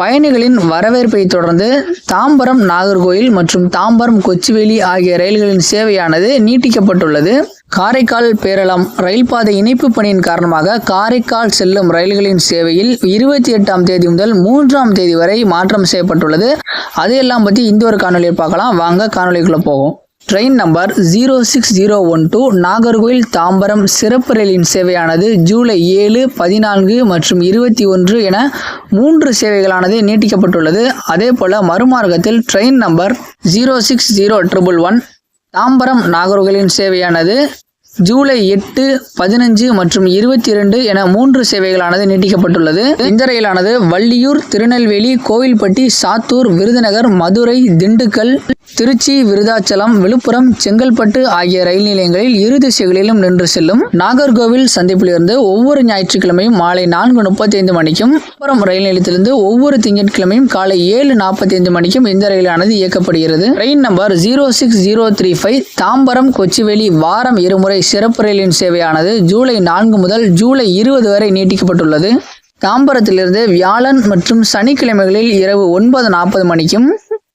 பயணிகளின் வரவேற்பை தொடர்ந்து தாம்பரம் நாகர்கோயில் மற்றும் தாம்பரம் கொச்சுவேலி ஆகிய ரயில்களின் சேவையானது நீட்டிக்கப்பட்டுள்ளது. காரைக்கால் பேரளம் ரயில் பாதை இணைப்பு பணியின் காரணமாக காரைக்கால் செல்லும் ரயில்களின் சேவையில் இருபத்தி எட்டாம் தேதி முதல் மூன்றாம் தேதி வரை மாற்றம் செய்யப்பட்டுள்ளது. அதையெல்லாம் பற்றி இந்த ஒரு காணொலியை பார்க்கலாம். வாங்க காணொலிக்குள்ளே போவோம். Train number zero six zero one two Nagercoil Tambaram சிறப்பு ரயிலின் சேவையானது ஜூலை ஏழு பதினான்கு மற்றும் இருபத்தி ஒன்று என மூன்று சேவைகளானது நீட்டிக்கப்பட்டுள்ளது. அதே போல மறுமார்க்கத்தில் train number zero six zero triple one Tambaram நாகர்கோயிலின் சேவையானது ஜூலை எட்டு பதினஞ்சு மற்றும் இருபத்தி இரண்டு என மூன்று சேவைகளானது நீட்டிக்கப்பட்டுள்ளது. இந்த ரயிலானது வள்ளியூர் திருநெல்வேலி கோவில்பட்டி சாத்தூர் விருதுநகர் மதுரை திண்டுக்கல் திருச்சி விருதாச்சலம் விழுப்புரம் செங்கல்பட்டு ஆகிய ரயில் நிலையங்களில் இரு திசைகளிலும் நின்று செல்லும் நாகர்கோவில் சந்திப்பிலிருந்து ஒவ்வொரு ஞாயிற்றுக்கிழமையும் மாலை நான்கு முப்பத்தி ஐந்து மணிக்கும் விழுப்புரம் ரயில் நிலையத்திலிருந்து ஒவ்வொரு திங்கட்கிழமையும் காலை ஏழு நாற்பத்தி ஐந்து மணிக்கும் இந்த ரயிலானது இயக்கப்படுகிறது. ரயில் number zero six zero three five Tambaram Kochuveli வாரம் இருமுறை சிறப்பு ரயிலின் சேவையானது ஜூலை நான்கு முதல் ஜூலை இருபது வரை நீட்டிக்கப்பட்டுள்ளது. தாம்பரத்திலிருந்து வியாழன் மற்றும் சனிக்கிழமைகளில் இரவு ஒன்பது நாற்பது மணிக்கும்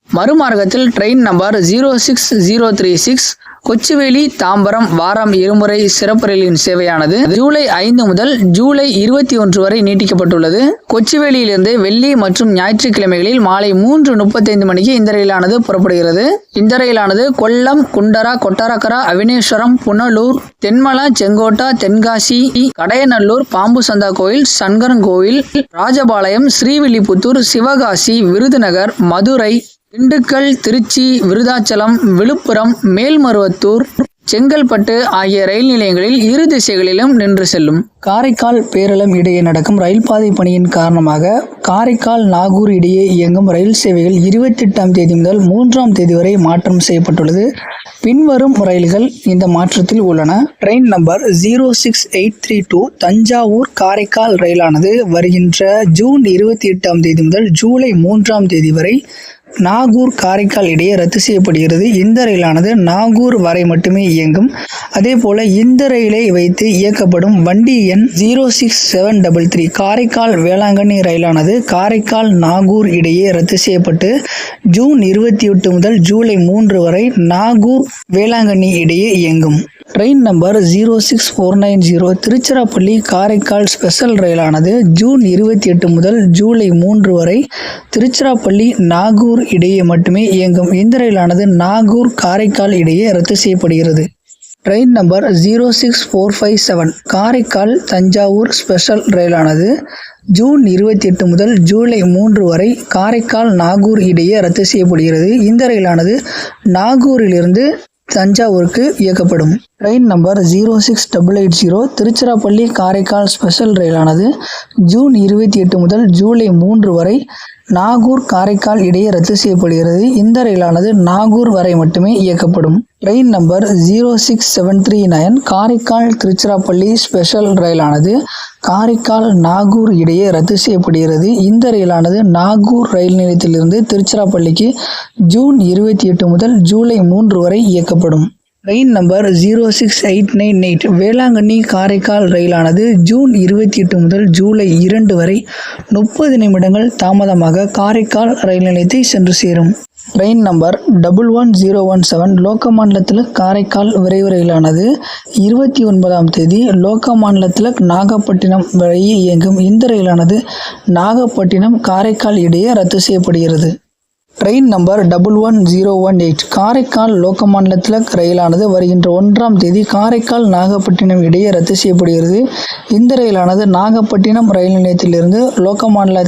மறுமார்க்கத்தில் train number zero six zero three six Kochuveli Tambaram வாரம் இருமுறை சிறப்பு ரயிலின் சேவையானது ஜூலை ஐந்து முதல் ஜூலை இருபத்தி ஒன்று வரை நீட்டிக்கப்பட்டுள்ளது. கொச்சுவேலியிலிருந்து வெள்ளி மற்றும் ஞாயிற்றுக்கிழமைகளில் மாலை மூன்று முப்பத்தைந்து மணிக்கு இந்த ரயிலானது புறப்படுகிறது. இந்த ரயிலானது கொல்லம் குண்டரா கொட்டாரக்கரா அவினேஸ்வரம் புனலூர் தென்மலா செங்கோட்டா தென்காசி கடையநல்லூர் பாம்பு சந்தா கோயில் சங்கரன் கோயில் ராஜபாளையம் ஸ்ரீவில்லிபுத்தூர் சிவகாசி விருதுநகர் மதுரை திண்டுக்கல் திருச்சி விருதாச்சலம் விழுப்புரம் மேல்மருவத்தூர் செங்கல்பட்டு ஆகிய ரயில் நிலையங்களில் இரு திசைகளிலும் நின்று செல்லும். காரைக்கால் பேரளம் இடையே நடக்கும் ரயில் பாதை பணியின் காரணமாக காரைக்கால் நாகூர் இடையே இயங்கும் ரயில் சேவைகள் இருபத்தி எட்டாம் தேதி முதல் மூன்றாம் தேதி வரை மாற்றம் செய்யப்பட்டுள்ளது. பின்வரும் ரயில்கள் இந்த மாற்றத்தில் உள்ளன. Train number zero six eight three two Thanjavur Karaikal ரயிலானது வருகின்ற ஜூன் இருபத்தி எட்டாம் தேதி முதல் ஜூலை மூன்றாம் தேதி வரை நாகூர் காரைக்கால் இடையே ரத்து செய்யப்படுகிறது. இந்த ரயிலானது நாகூர் வரை மட்டுமே இயங்கும். அதே போல இந்த ரயிலை வைத்து இயக்கப்படும் வண்டி எண் zero six seven double three Karaikal Velankanni ரயிலானது Karaikal Nagore இடையே ரத்து செய்யப்பட்டு ஜூன் இருபத்தி எட்டு முதல் ஜூலை மூன்று வரை நாகூர் வேளாங்கண்ணி இடையே இயங்கும். Train number zero six four nine zero Tiruchirappalli Karaikal special ரயிலானது June இருபத்தி எட்டு முதல் ஜூலை மூன்று வரை திருச்சிராப்பள்ளி நாகூர் இடையே மட்டுமே இயங்கும். இந்த ரயிலானது நாகூர் காரைக்கால் இடையே ரத்து செய்யப்படுகிறது. Train number zero six four five seven Karaikal Thanjavur special ரயிலானது June இருபத்தி எட்டு முதல் ஜூலை மூன்று வரை காரைக்கால் நாகூர் இடையே ரத்து செய்யப்படுகிறது. இந்த ரயிலானது நாகூரிலிருந்து தஞ்சாவூருக்கு இயக்கப்படும். Train number zero six double eight zero Tiruchirappalli Karaikal special ரயிலானது June இருபத்தி எட்டு முதல் ஜூலை மூன்று வரை நாகூர் காரைக்கால் இடையே ரத்து செய்யப்படுகிறது. இந்த ரயிலானது நாகூர் வரை மட்டுமே இயக்கப்படும். Train number zero six seven three nine Karaikal Tiruchirappalli special ரயிலானது Karaikal Nagore இடையே ரத்து செய்யப்படுகிறது. இந்த ரயிலானது நாகூர் ரயில் நிலையத்திலிருந்து திருச்சிராப்பள்ளிக்கு ஜூன் இருபத்தி எட்டு முதல் ஜூலை மூன்று வரை இயக்கப்படும். Train number zero six eight nine eight Velankanni Karaikal ரயிலானது June இருபத்தி எட்டு முதல் ஜூலை இரண்டு வரை முப்பது நிமிடங்கள் தாமதமாக காரைக்கால் ரயில் நிலையத்தை சென்று சேரும். Train number double one zero one seven லோகமாநிலத்தில் Karaikal விரைவு ரயிலானது இருபத்தி ஒன்பதாம் தேதி லோகமாநிலத்தில் நாகப்பட்டினம் வரை இயங்கும் இந்த ரயிலானது நாகப்பட்டினம் காரைக்கால் இடையே ரத்து செய்யப்படுகிறது. Train number double one zero one eight Karaikal லோகமாநிலத்தில் ரயிலானது வருகின்ற ஒன்றாம் தேதி காரைக்கால் நாகப்பட்டினம் இடையே ரத்து செய்யப்படுகிறது. இந்த ரயிலானது நாகப்பட்டினம் ரயில் நிலையத்திலிருந்து லோகமான்ல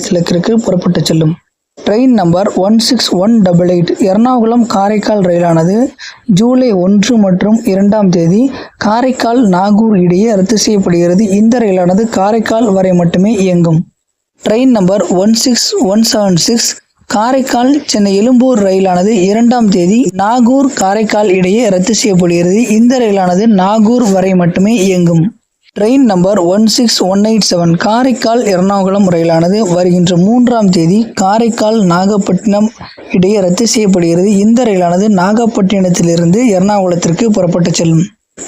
புறப்பட்டு செல்லும். Train number one six one double eight Ernakulam Karaikal ரயிலானது ஜூலை ஒன்று மற்றும் இரண்டாம் தேதி காரைக்கால் நாகூர் இடையே ரத்து செய்யப்படுகிறது. இந்த ரயிலானது காரைக்கால் வரை மட்டுமே இயங்கும். Train number one six one seven six Karaikal Chennai Ezhumbur ரயிலானது இரண்டாம் தேதி நாகூர் காரைக்கால் இடையே ரத்து செய்யப்படுகிறது. இந்த ரயிலானது நாகூர் வரை மட்டுமே இயங்கும். Train number one six one eight seven Karaikal Ernakulam ரயிலானது வருகின்ற மூன்றாம் தேதி காரைக்கால் நாகப்பட்டினம் இடையே ரத்து செய்யப்படுகிறது. இந்த ரயிலானது நாகப்பட்டினத்திலிருந்து எர்ணாகுளத்திற்கு புறப்பட்டு செல்லும்.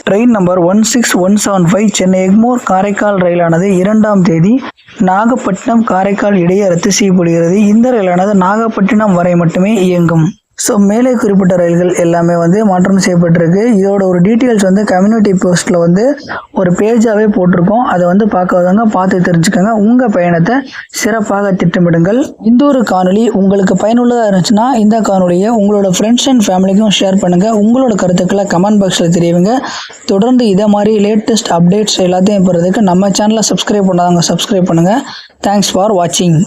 Train number one six one seven five Chennai Egmore Karaikal ரயிலானது இரண்டாம் தேதி நாகப்பட்டினம் காரைக்கால் இடையே ரத்து செய்யப்படுகிறது. இந்த ரயிலானது நாகப்பட்டினம் வரை மட்டுமே இயங்கும். ஸோ மேலே குறிப்பிட்ட ரயில்கள் எல்லாமே வந்து மாற்றம் செய்யப்பட்டிருக்கு. இதோட ஒரு டீட்டெயில்ஸ் வந்து கம்யூனிட்டி போஸ்ட்டில் வந்து ஒரு பேஜாகவே போட்டிருக்கோம். அதை வந்து பார்க்காதவங்க பார்த்து தெரிஞ்சுக்கோங்க. உங்கள் பயணத்தை சிறப்பாக திட்டமிடுங்கள். இந்த ஒரு காணொளி உங்களுக்கு பயனுள்ளதாக இருந்துச்சுன்னா இந்த காணொலியை உங்களோட ஃப்ரெண்ட்ஸ் அண்ட் ஃபேமிலிக்கும் ஷேர் பண்ணுங்கள் உங்களோட கருத்துக்களை கமெண்ட் பாக்ஸில் தெரிவிங்க. தொடர்ந்து இதை மாதிரி லேட்டஸ்ட் அப்டேட்ஸ் எல்லாத்தையும் பெறதுக்கு நம்ம சேனலை சப்ஸ்கிரைப் பண்ணாதவங்க சப்ஸ்கிரைப் பண்ணுங்கள் தேங்க்ஸ் ஃபார் வாட்சிங்